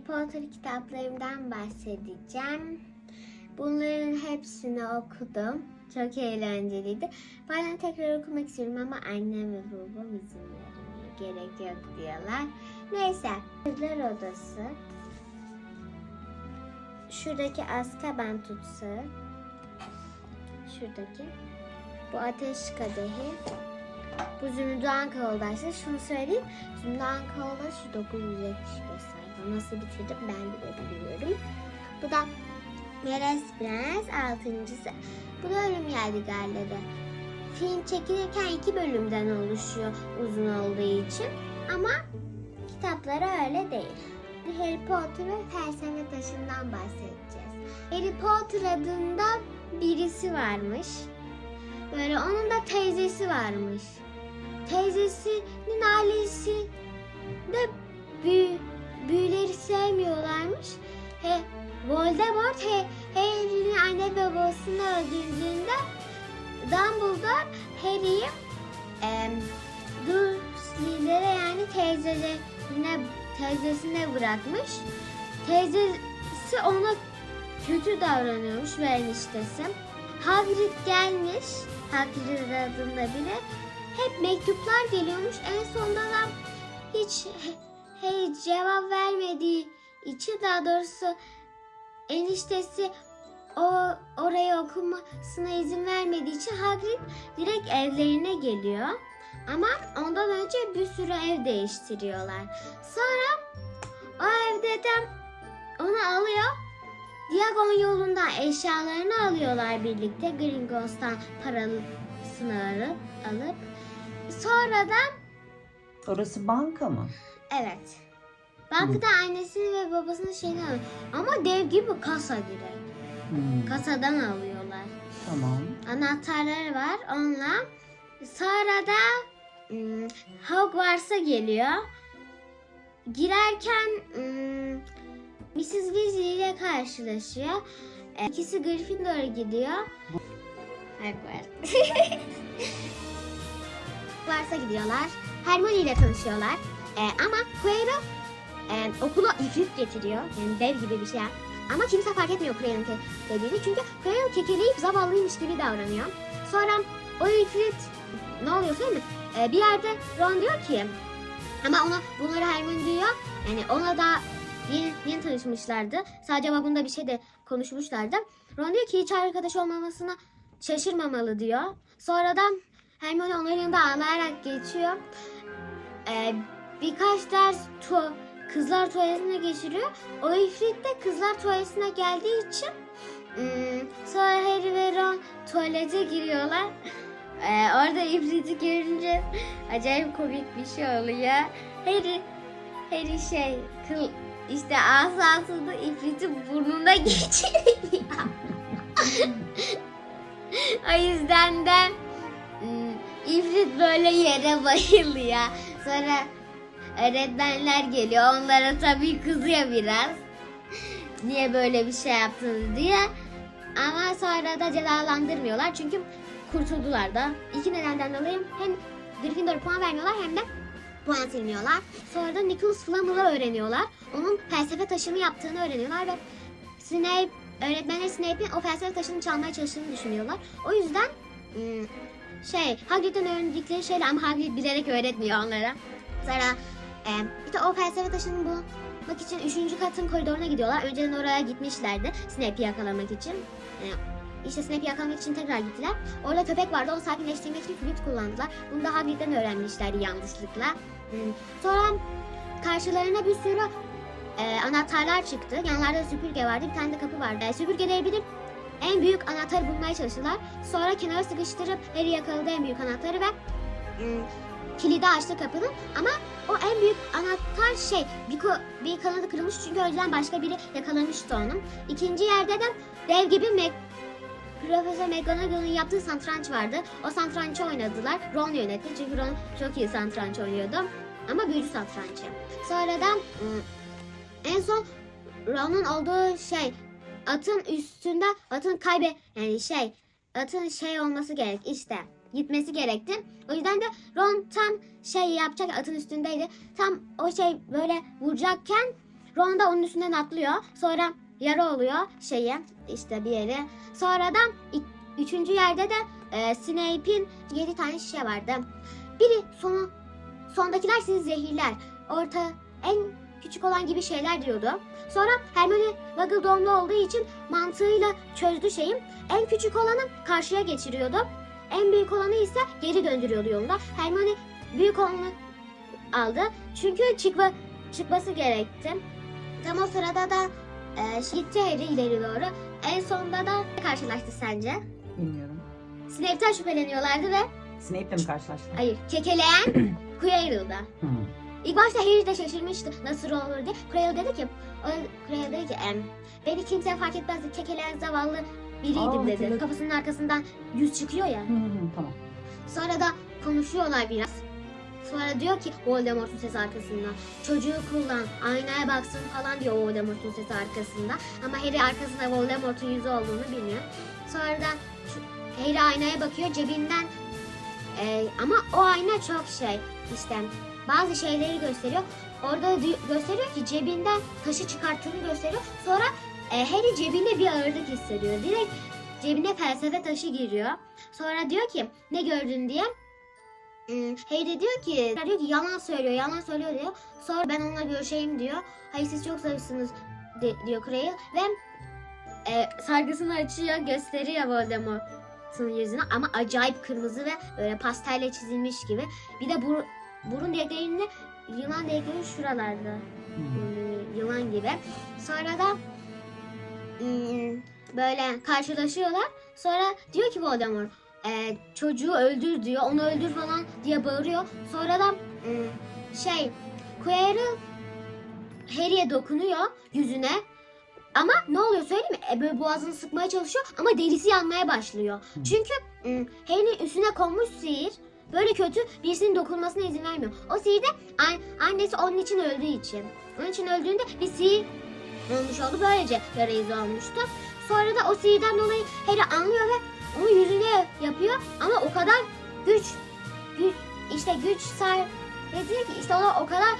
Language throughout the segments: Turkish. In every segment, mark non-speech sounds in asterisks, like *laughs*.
Harry Potter kitaplarımdan bahsedeceğim. Bunların hepsini okudum. Çok eğlenceliydi. Bazen tekrar okumak istiyorum ama annem ve babam izin vermiyor. Gerek yok diyorlar. Neyse. Kızlar Odası. Şuradaki Azkaban tutsağı. Şuradaki. Bu Ateş Kadehi. Bu Zümrüdüan Kavaldaysa şunu söyleyeyim. Zümrüdüan Kavalda şu 975 sayfa. Nasıl bitirdim ben bile bilmiyorum. Bu da Meres Prens 6.sı. Bu da Ölüm Yadigarları. Film çekilirken iki bölümden oluşuyor uzun olduğu için. Ama kitapları öyle değil. Harry Potter ve felsefe taşından bahsedeceğiz. Harry Potter adında birisi varmış. Böyle onun da teyzesi varmış. Teyzesinin ailesi de büyü, büyüleri sevmiyorlarmış. He, Voldemort he, Harry'nin anne babasını öldürdüğünde Dumbledore Harry'i e, Dursley'lere yani teyzelerine teyzesine bırakmış. Teyzesi ona kötü davranıyormuş ve eniştesi. Hagrid gelmiş. Hagrid adında bile. Hep mektuplar geliyormuş. En sonunda da hiç hey, cevap vermediği için daha doğrusu eniştesi o oraya okumasına izin vermediği için Hagrid direkt evlerine geliyor. Ama ondan önce bir sürü ev değiştiriyorlar. Sonra o evde de onu alıyor. Diagon yolundan eşyalarını alıyorlar birlikte. Gringotts'tan parasını alıp. Sonra da Orası banka mı? Evet. Bankada annesini ve babasının şeyini alıyor. Ama dev gibi kasa direkt. Hmm, Kasadan alıyorlar. tamam. Anahtarları var onunla. Sonra da hmm, Hogwarts'a geliyor. Girerken hmm, Mrs. Weasley ile karşılaşıyor. E, İkisi Gryffindor'a gidiyor. Hogwarts. *laughs* Hogwarts'a gidiyorlar. Hermione ile tanışıyorlar. E, ama Quirrell e, okula ifrit getiriyor. Yani dev gibi bir şey. Ama kimse fark etmiyor ke- dediğini. Çünkü Quirrell kekeleyip zavallıymış gibi davranıyor. Sonra o ifrit ne oluyor söyleyeyim mi? E, bir yerde Ron diyor ki ama ona bunları Hermione duyuyor. Yani ona da yeni, yeni tanışmışlardı. Sadece vagunda bir şey de konuşmuşlardı. Ron diyor ki hiç arkadaş olmamasına şaşırmamalı diyor. Sonradan Hermione onların yanında ağlayarak geçiyor. Ee, birkaç ders tu kızlar tuvaletine geçiriyor. O ifrit de kızlar tuvaletine geldiği için hmm, sonra Harry ve Ron tuvalete giriyorlar. *laughs* Ee, orada ifriti görünce acayip komik bir şey oluyor. Harry, Harry şey kıl işte asasını ifriti burnuna *laughs* geçiriyor. o yüzden de hmm, ifrit böyle yere bayılıyor. Sonra öğretmenler geliyor. Onlara tabii kızıyor biraz. Niye böyle bir şey yaptınız diye. Ama sonra da cezalandırmıyorlar. Çünkü kurtuldular da. İki nedenden dolayı hem Gryffindor'a puan vermiyorlar hem de puan silmiyorlar. Sonra da Nicholas Flamel'ı öğreniyorlar. Onun felsefe taşını yaptığını öğreniyorlar ve Snape, öğretmenler Snape'in o felsefe taşını çalmaya çalıştığını düşünüyorlar. O yüzden ım, şey Hagrid'den öğrendikleri şeyler ama Hagrid bilerek öğretmiyor onlara. Sonra e, işte o felsefe taşını bulmak için 3. katın koridoruna gidiyorlar. Önceden oraya gitmişlerdi Snape'i yakalamak için. E, işte Snape'i yakalamak için tekrar gittiler. Orada köpek vardı. Onu sakinleştirmek için flüt kullandılar. Bunu da Hagrid'den öğrenmişlerdi yanlışlıkla. Hmm. Sonra karşılarına bir sürü e, anahtarlar çıktı. Yanlarda süpürge vardı. Bir tane de kapı vardı. E, süpürgeleri bilip en büyük anahtarı bulmaya çalıştılar. Sonra kenara sıkıştırıp Harry yakaladı en büyük anahtarı ve hmm, kilidi açtı kapının. Ama o en büyük anahtar şey bir, bir kanadı kırılmış çünkü yüzden başka biri yakalamıştı onu. İkinci yerde de dev gibi Mac Profesör McGonagall'ın yaptığı satranç vardı. O satrançı oynadılar. Ron yönetti çünkü Ron çok iyi satranç oynuyordu. Ama büyücü satrançı. Sonradan en son Ron'un olduğu şey atın üstünde atın kaybe yani şey atın şey olması gerek işte gitmesi gerekti. O yüzden de Ron tam şey yapacak atın üstündeydi. Tam o şey böyle vuracakken Ron da onun üstünden atlıyor. Sonra yara oluyor şeyi işte bir yere. Sonra da ik- üçüncü yerde de e, Snape'in yedi tane şişe vardı. Biri sonu sondakiler sizi zehirler. Orta en küçük olan gibi şeyler diyordu. Sonra Hermione Muggle doğumlu olduğu için mantığıyla çözdü şeyi. En küçük olanı karşıya geçiriyordu. En büyük olanı ise geri döndürüyordu yolunda. Hermione büyük olanı aldı. Çünkü çıkma, çıkması gerekti. Tam o sırada da e, gitti Harry ileri doğru. En sonunda da karşılaştı sence? Bilmiyorum. Snape'ten şüpheleniyorlardı ve Snape'le mi karşılaştın? hayır kekeleyen *clears throat* Quirrell'da. Hmm. İlk başta Harry de şaşırmıştı nasıl olur diye. Quirrell dedi ki, o, Quirrell dedi ki "Em, beni kimse fark etmezdi kekeleyen zavallı biriydim Aa, dedi. hatırladım. Kafasının arkasından yüz çıkıyor ya. Hı hı tamam. Sonra da konuşuyorlar biraz. Sonra diyor ki Voldemort'un sesi arkasından. Çocuğu kullan, aynaya baksın falan diyor Voldemort'un sesi arkasında. Ama Harry arkasında Voldemort'un yüzü olduğunu bilmiyor. Sonra da şu- Harry aynaya bakıyor cebinden. e, ama o ayna çok şey işte bazı şeyleri gösteriyor. Orada gösteriyor ki cebinden taşı çıkarttığını gösteriyor. Sonra e, Harry cebinde bir ağırlık hissediyor. Direkt cebine felsefe taşı giriyor. Sonra diyor ki ne gördün diye. Hmm, Harry de diyor ki, diyor ki yalan söylüyor, yalan söylüyor diyor. Sonra ben onunla görüşeyim diyor. Hayır siz çok zayıfsınız de- diyor Quirrell ve e, sargısını açıyor, gösteriyor Voldemort'un yüzünü ama acayip kırmızı ve böyle pastelle çizilmiş gibi. Bir de bur burun deliklerinde yılan delikleri şuralarda Hmm. yılan gibi. Sonra da böyle karşılaşıyorlar. Sonra diyor ki Voldemort e, çocuğu öldür diyor. Onu öldür falan diye bağırıyor. Sonra da hmm, şey Quirrell Harry'e dokunuyor yüzüne. Ama ne oluyor söyleyeyim mi? E, böyle boğazını sıkmaya çalışıyor ama derisi yanmaya başlıyor. Hmm. Çünkü hmm, Harry'nin üstüne konmuş sihir böyle kötü birisinin dokunmasına izin vermiyor. O sihir de an- annesi onun için öldüğü için. Onun için öldüğünde bir sihir olmuş oldu. Böylece yara izi olmuştu. Sonra da o sihirden dolayı Harry anlıyor ve onu yüzüne yapıyor. Ama o kadar güç, güç işte güç sayesinde ki işte ona o kadar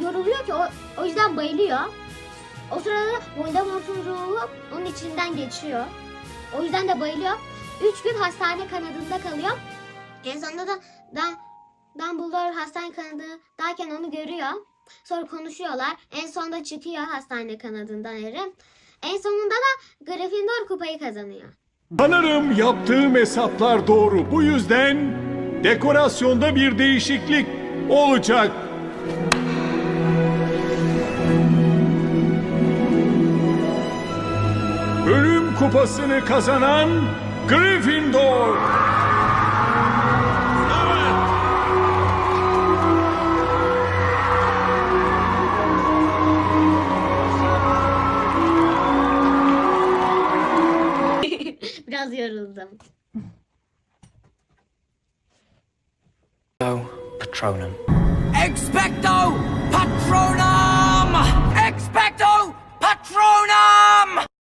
yoruluyor ki o, o yüzden bayılıyor. O sırada Voldemort'un ruhu onun içinden geçiyor. O yüzden de bayılıyor. Üç gün hastane kanadında kalıyor. En sonunda da, da Dumbledore hastane kanadındayken onu görüyor. Sonra konuşuyorlar. En sonunda çıkıyor hastane kanadından Harry. En sonunda da Gryffindor kupayı kazanıyor. Sanırım yaptığım hesaplar doğru. Bu yüzden dekorasyonda bir değişiklik olacak. Ölüm kupasını kazanan Gryffindor. Biraz yoruldum. Patronum. Expecto Patronum! Expecto Patronum!